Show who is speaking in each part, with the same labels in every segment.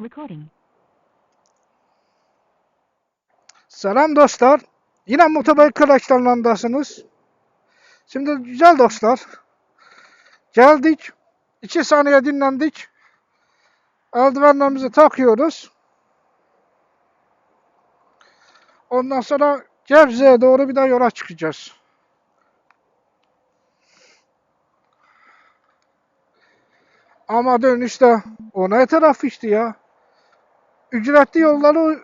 Speaker 1: Recording.
Speaker 2: Selam dostlar. Yine motorbike araçlarındasınız. Şimdi güzel dostlar. Geldik. 2 saniye dinlendik. Eldivenlerimizi takıyoruz. Ondan sonra Gebze'ye doğru bir daha yola çıkacağız. Ama dönüşte o ne trafikti ya. Ücretli yolları,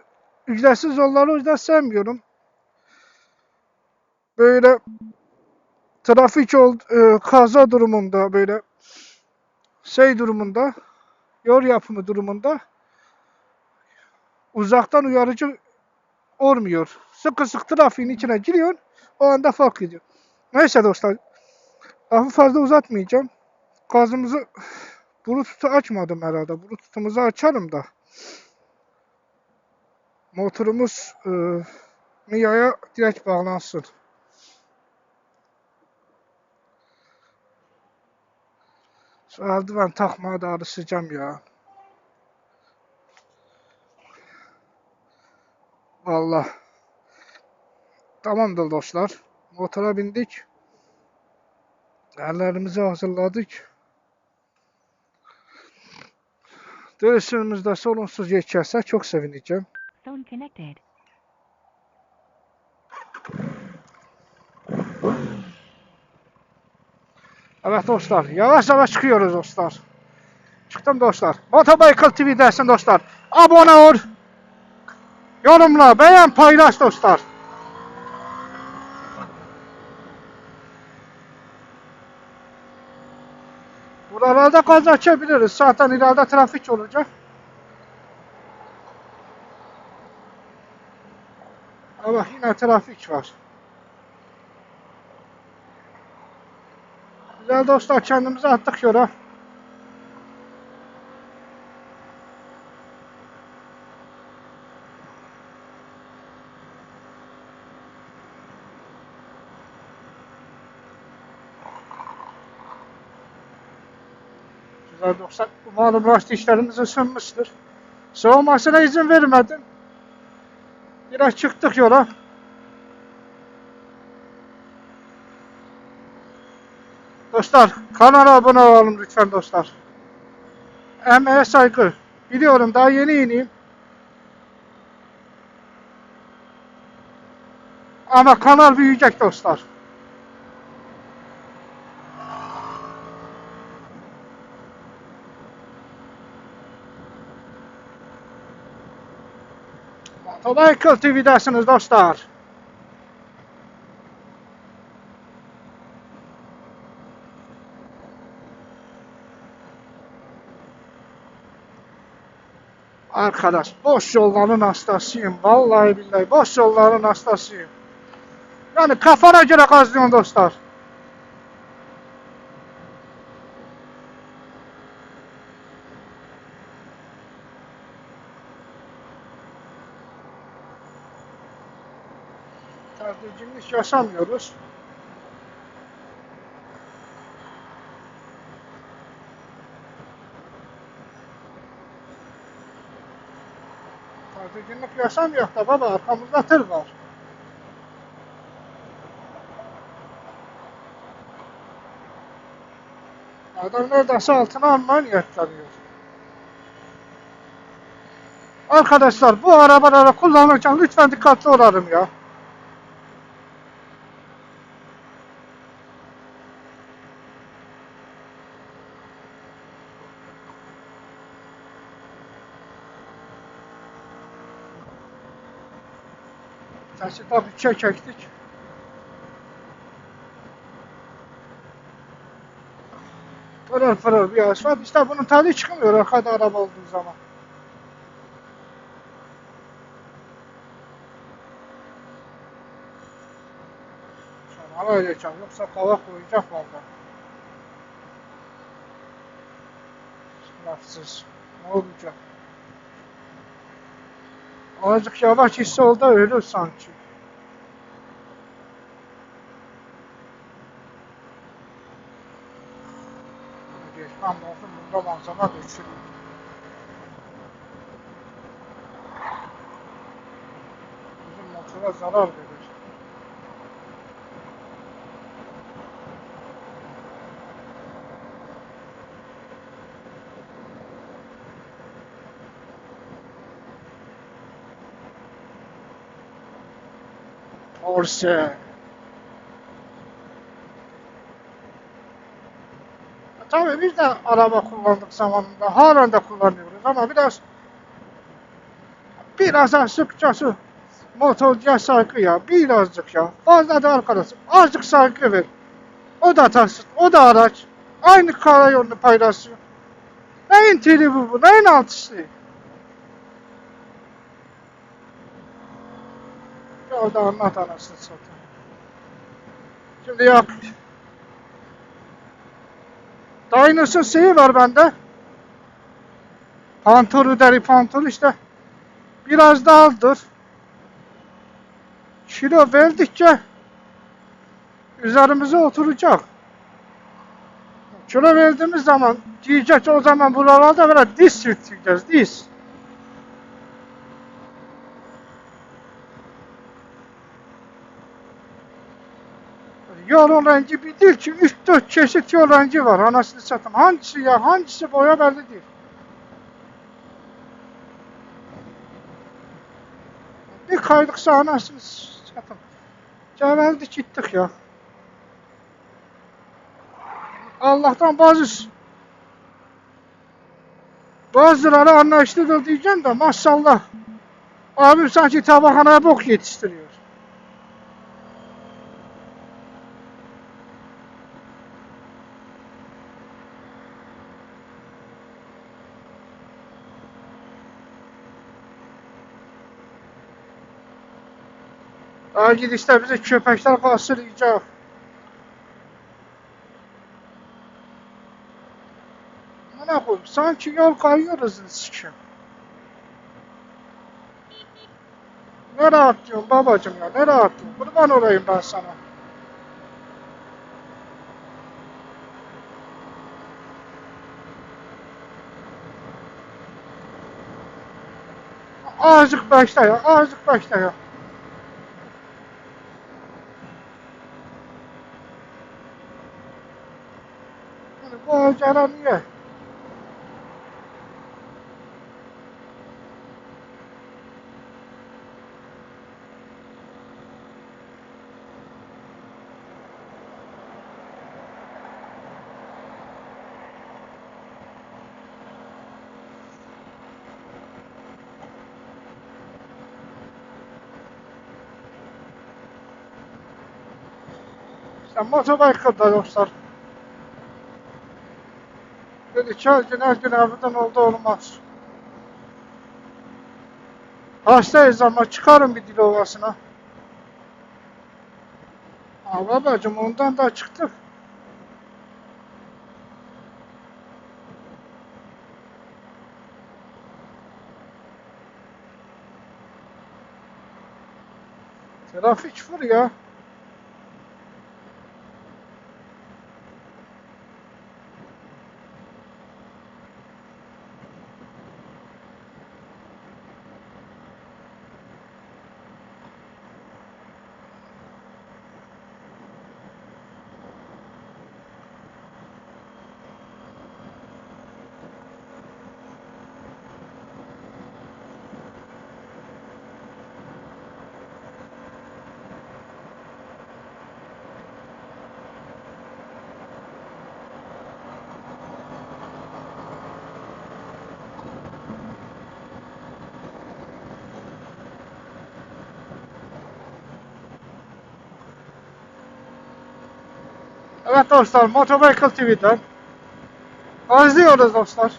Speaker 2: ücretsiz yolları yüzden sevmiyorum. Böyle trafik ol, e, kaza durumunda böyle şey durumunda yol yapımı durumunda uzaktan uyarıcı olmuyor. Sıkı sık trafiğin içine giriyor. O anda fark ediyor. Neyse dostlar. Lafı fazla uzatmayacağım. Gazımızı Bluetooth'u açmadım herhalde. Bluetooth'umuzu açarım da. Motorumuz e, Mia'ya direkt bağlansın. Şu eldiven takmaya da alışacağım ya. Vallahi. Tamamdır dostlar. Motora bindik. Ellerimizi hazırladık. Dönüşümüzde sorunsuz geçerse çok sevineceğim.
Speaker 1: Phone connected.
Speaker 2: Evet dostlar, yavaş yavaş çıkıyoruz dostlar. Çıktım dostlar. Motobicycle TV dersin dostlar. Abone ol. Yorumla, beğen, paylaş dostlar. Buralarda gaz açabiliriz. Zaten ileride trafik olacak. Ama yine trafik var. Güzel dostlar kendimizi attık yola. Güzel dostlar. Umarım lastiklerimiz ısınmıştır. Soğumasına izin vermedim. Biraz çıktık yola. Dostlar kanala abone olalım lütfen dostlar. Emeğe saygı. Biliyorum daha yeni yeniyim. Ama kanal büyüyecek dostlar. Motobicycle TV'desiniz dostlar. Arkadaş boş yolların hastasıyım. Vallahi billahi boş yolların hastasıyım. Yani kafana göre gazlıyorsun dostlar. Tercihimiz yaşamıyoruz. Tercihlik yaşamıyor da baba arkamızda tır var. Adam neredeyse altına almaya niyetleniyor. Arkadaşlar bu arabaları kullanırken lütfen dikkatli olalım ya. Tabii üçe çektik. Pırıl pırıl bir asfalt. İşte bunun tadı çıkmıyor arkada araba olduğu zaman. Sonra öyle çal. Yoksa kava koyacak valla. Lafsız. Ne olacak? Azıcık yavaş gitse oldu ölür sanki. Geçmem lazım. Bunda manzara düşürüm. Bizim motora zarar verir. Porsche. Tabii biz de araba kullandık zamanında. Halen de kullanıyoruz ama biraz biraz açıkçası motorcuya saygı ya. Birazcık ya. Fazla da arkadaşım. Azıcık saygı ver. O da taksi, o da araç. Aynı karayolunu paylaşıyor. Neyin teli bu bu? Neyin altısı? Ya da anlat anasını satayım. Şimdi yak. Dinosaur şeyi var bende. Pantolü deri pantolü işte. Biraz daha aldır. Kilo verdikçe üzerimize oturacak. Kilo verdiğimiz zaman diyecek o zaman buralarda böyle diz sürteceğiz diz. Yol rengi bir değil ki 3-4 çeşit yol rengi var anasını satayım. Hangisi ya hangisi boya belli değil. Bir kaydıksa anasını satayım. Geveldik gittik ya. Allah'tan bazı bazıları anlayışlıdır diyeceğim de maşallah. Abim sanki tabakhanaya bok yetiştiriyor. Daha gidişte bizi köpekler bastıracak. Ne koyayım? Sanki yol kayıyoruz sikim. Ne rahat diyorsun babacım ya, ne rahat diyorsun. Kurban olayım ben sana. Azıcık başla ya, azıcık başla ya. Niye? İşte motorbike'da dostlar. Çöl gün her gün evden oldu olmaz. Hastayız ama çıkarım bir dil ovasına. Babacım ondan da çıktık. Trafik fır ya. Evet dostlar Motorbike TV'den özlüyoruz dostlar.